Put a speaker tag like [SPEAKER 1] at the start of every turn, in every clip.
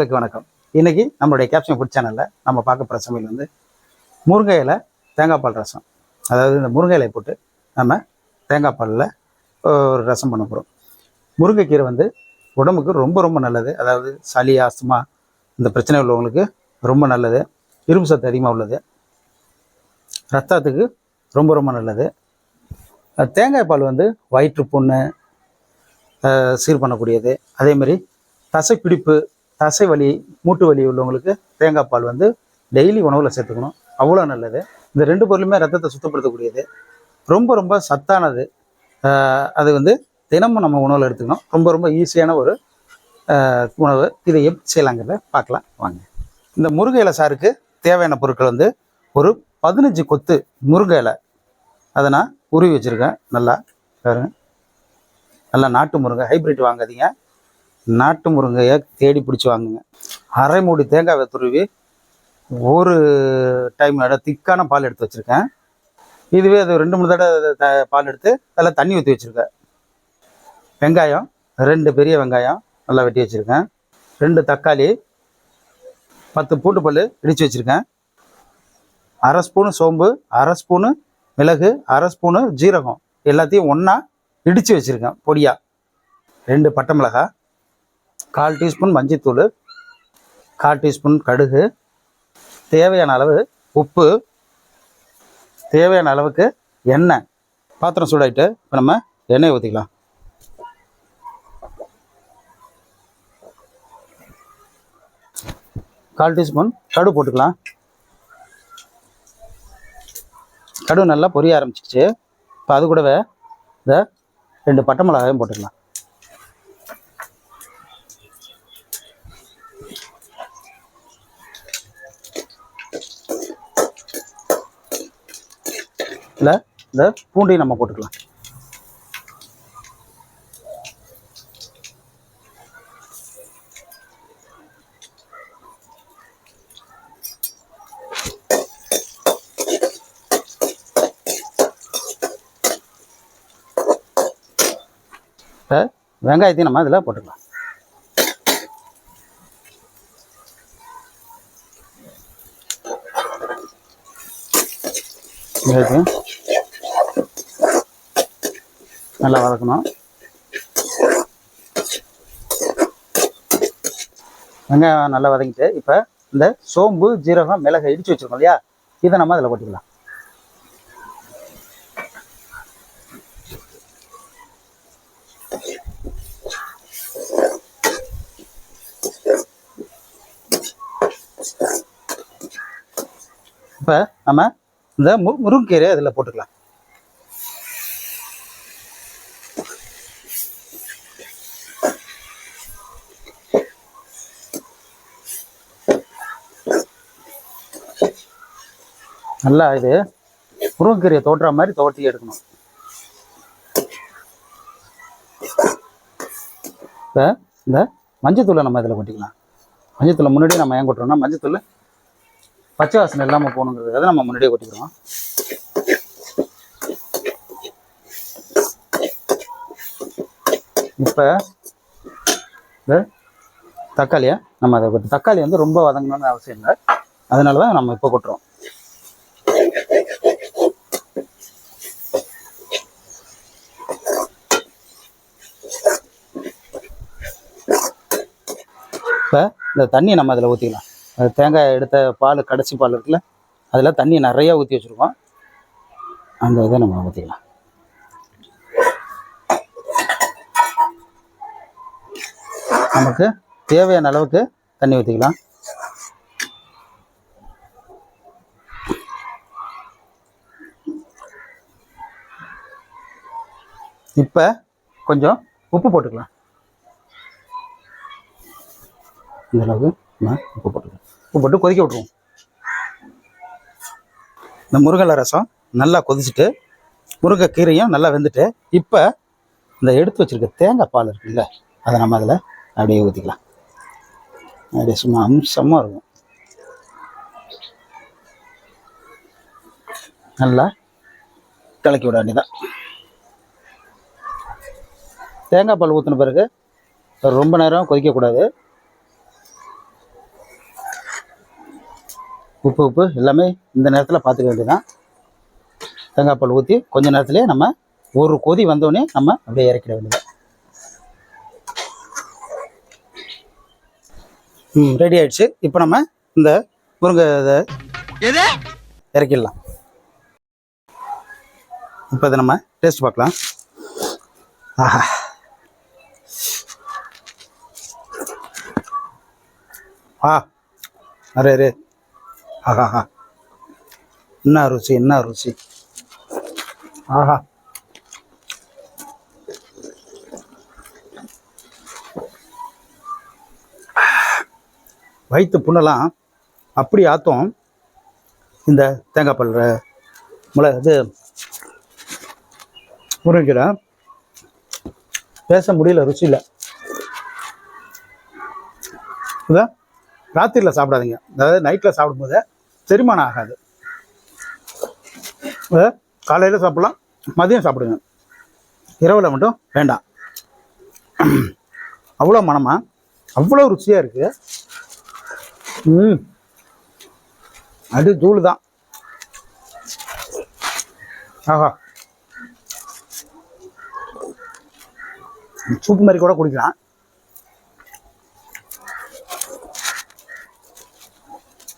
[SPEAKER 1] நேர்களுக்கு வணக்கம். இன்னைக்கு நம்மளுடைய கேப்ஷன் ஃபுட் சேனலில் நம்ம பார்க்க போகிற சமையல் வந்து முருங்கை இலை தேங்காய் பால் ரசம். அதாவது இந்த முருங்கை போட்டு நம்ம தேங்காய் பாலில் ஒரு ரசம் பண்ண போகிறோம் முருங்கைக்கீரை வந்து உடம்புக்கு ரொம்ப ரொம்ப நல்லது. அதாவது சளி ஆஸ்துமா இந்த பிரச்சனை உள்ளவங்களுக்கு ரொம்ப நல்லது. இரும்பு சத்து அதிகமாக உள்ளது. ரத்தத்துக்கு ரொம்ப ரொம்ப நல்லது. தேங்காய் பால் வந்து வயிற்று புண்ணு சீர் பண்ணக்கூடியது. அதே மாதிரி தசை வலி மூட்டு வலி உள்ளவங்களுக்கு தேங்காய் பால் வந்து டெய்லி உணவில் சேர்த்துக்கணும். அவ்வளோ நல்லது. இந்த ரெண்டு பொருளுமே ரத்தத்தை சுத்தப்படுத்தக்கூடியது. ரொம்ப ரொம்ப சத்தானது. அது வந்து தினமும் நம்ம உணவில் எடுத்துக்கணும். ரொம்ப ரொம்ப ஈஸியான ஒரு உணவு. இதை எப்படி செய்யலாங்கிறத பார்க்கலாம். வாங்க. இந்த முருங்கை இலை சாருக்கு தேவையான பொருட்கள் வந்து ஒரு பதினஞ்சு கொத்து முருங்கை இலை. அதை நான் உருவி வச்சுருக்கேன். நல்லா பாருங்க. நல்லா நாட்டு முருங்கை ஹைப்ரிட் வாங்காதீங்க. நாட்டு முருங்கையை தேடி பிடிச்சி வாங்குங்க. அரை மூடி தேங்காவை துருவி ஒரு டைம் திக்கான பால் எடுத்து வச்சுருக்கேன். இதுவே அது ரெண்டு மூணு தடவை த- பால் எடுத்து அதில் தண்ணி ஊற்றி வச்சுருக்கேன். வெங்காயம் ரெண்டு பெரிய வெங்காயம் நல்லா வெட்டி வச்சுருக்கேன். ரெண்டு தக்காளி பத்து பூண்டு பல் இடித்து வச்சுருக்கேன். அரை ஸ்பூனு சோம்பு அரை ஸ்பூனு மிளகு அரை ஸ்பூனு ஜீரகம் எல்லாத்தையும் ஒன்றா இடித்து வச்சுருக்கேன் பொடியாக ரெண்டு பட்டை மிளகாய் கால் டீஸ்பூன் மஞ்சத்தூள் கால் டீஸ்பூன் கடுகு தேவையான அளவு உப்பு தேவையான அளவுக்கு எண்ணெய். பாத்திரம் சூடாயிட்டு இப்போ நம்ம எண்ணெய் ஊற்றிக்கலாம் கால் டீஸ்பூன் கடுகு போட்டுக்கலாம். கடுகு நல்லா பொரிய ஆரம்பிச்சிச்சு இப்போ அது கூடவே இந்த ரெண்டு பட்டை மிளகாயும் போட்டுக்கலாம். இல்லை இந்த பூண்டையும் நம்ம போட்டுக்கலாம். இப்போ வெங்காயத்தையும் நம்ம இதில் போட்டுக்கலாம். வெங்காயத்தையும் நல்லா வதக்கணும். வெங்காயம் நல்லா வதங்கிட்டு இப்போ இந்த சோம்பு ஜீரகம் மிளகை இடித்து வச்சிருக்கோம் இல்லையா? இதை நம்ம அதில் கொட்டிக்கலாம் இப்போ நம்ம இந்த மு முருங்கீரை அதில் போட்டுக்கலாம். நல்லா இது முருங்கைக்கீரையை தோட்டுற மாதிரி தோட்டி எடுக்கணும். இப்போ இந்த மஞ்சத்தூளை நம்ம இதில் கொட்டிக்கலாம். மஞ்சத்தூளை முன்னாடியே நம்ம ஏன் கொட்டுறோம்னா மஞ்சத்தூள் பச்சை வாசனை இல்லாமல் போகணுங்கிறத நம்ம முன்னாடியே கொட்டிக்கிறோம். இப்போ இந்த தக்காளியை நம்ம அதை கொட்டு தக்காளி வந்து ரொம்ப வதங்கணும்னு அவசியம் இல்லை. அதனால தான் நம்ம இப்போ கொட்டுறோம். இப்போ இந்த தண்ணியை நம்ம அதில் ஊற்றிக்கலாம் அது தேங்காய் எடுத்த பால் கடைசி பால் இருக்குல்ல அதில் தண்ணி நிறையா ஊற்றி வச்சுருக்கோம். அந்த இதை நம்ம ஊற்றிக்கலாம் நமக்கு தேவையான அளவுக்கு தண்ணி ஊற்றிக்கலாம் இப்போ கொஞ்சம் உப்பு போட்டுக்கலாம். இந்த அளவுக்கு நான் உப்பு போட்டுக்கலாம் உப்பு போட்டு கொதிக்க விட்ருவோம் இந்த முருங்கலை ரசம் நல்லா கொதிச்சுட்டு முருங்கைக்கீரையும் நல்லா வெந்துட்டு இப்போ இந்த எடுத்து வச்சிருக்க தேங்காய் பால் இருக்குல்ல அதை நம்ம அதில் அப்படியே ஊற்றிக்கலாம் அப்படியே சும்மா அம்சமாக இருக்கும். நல்லா கலக்கி விட வேண்டியதான் தேங்காய் பால் ஊற்றின பிறகு ரொம்ப நேரம் கொதிக்கக்கூடாது. உப்பு உப்பு எல்லாமே இந்த நேரத்தில் பார்த்துக்க வேண்டியதான் தேங்காய் பால் ஊற்றி கொஞ்ச நேரத்துலேயே நம்ம ஒரு கொதி வந்தோடனே நம்ம அப்படியே இறக்கிட வேண்டியது ம் ரெடி ஆயிடுச்சு. இப்போ நம்ம இந்த முருங்கை இதை இறக்கிடலாம். இப்போ இதை நம்ம டேஸ்ட் பார்க்கலாம். ஆஹா. ஆ அரே அரே. ஆஹாஹா என்ன ருசி என்ன ருசி. ஆஹா. வயிற்று புண்ணெல்லாம் அப்படி ஆத்தம். இந்த தேங்காய் பால் முளை இது முருங்கைக்கீரை பேச முடியல ருசியில் இல்லை. ராத்திரியில் சாப்பிடாதீங்க. அதாவது நைட்டில் சாப்பிடும்போது செரிமானம் ஆகாது. காலையில் சாப்பிடலாம் மதியம் சாப்பிடுங்க. இரவில் மட்டும் வேண்டாம். அவ்வளோ மனமா? அவ்வளோ ருசியாக இருக்குது ம். அடி தூள் தான். ஆஹா. சூப் மாதிரி கூட குடிக்கலாம்.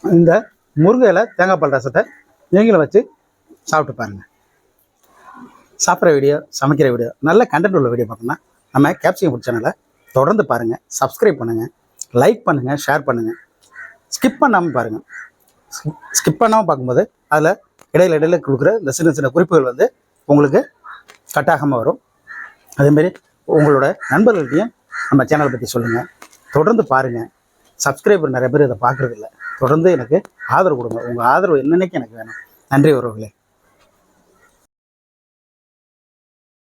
[SPEAKER 1] இந்த முருங்கையில் இலை தேங்காய் பால் ரசத்தை நீங்களும் வச்சு சாப்பிட்டு பாருங்கள் சாப்பிட்ற வீடியோ சமைக்கிற வீடியோ நல்ல கண்டென்ட் உள்ள வீடியோ பார்த்தோம்னா நம்ம கேப்சிங் ஃபுட் சேனலை தொடர்ந்து பாருங்கள் சப்ஸ்கிரைப் பண்ணுங்கள் லைக் பண்ணுங்கள் ஷேர் பண்ணுங்கள் ஸ்கிப் பண்ணாமல் பாருங்கள் ஸ்கிப் பண்ணாமல் பார்க்கும்போது அதில் இடையில இடையில கொடுக்குற இந்த சின்ன சின்ன குறிப்புகள் வந்து உங்களுக்கு கட்டாகாமல் வரும். அதேமாரி உங்களோட நண்பர்கள்ட்டையும் நம்ம சேனலை பற்றி சொல்லுங்கள் தொடர்ந்து பாருங்கள் சப்ஸ்கிரைபர் நிறைய பேர் இதை பார்க்குறதில்ல. தொடர்ந்து எனக்கு ஆதரவு கொடுங்க. உங்கள் ஆதரவு என்னன்னைக்கு எனக்கு வேணும்? நன்றி உறவுகளே.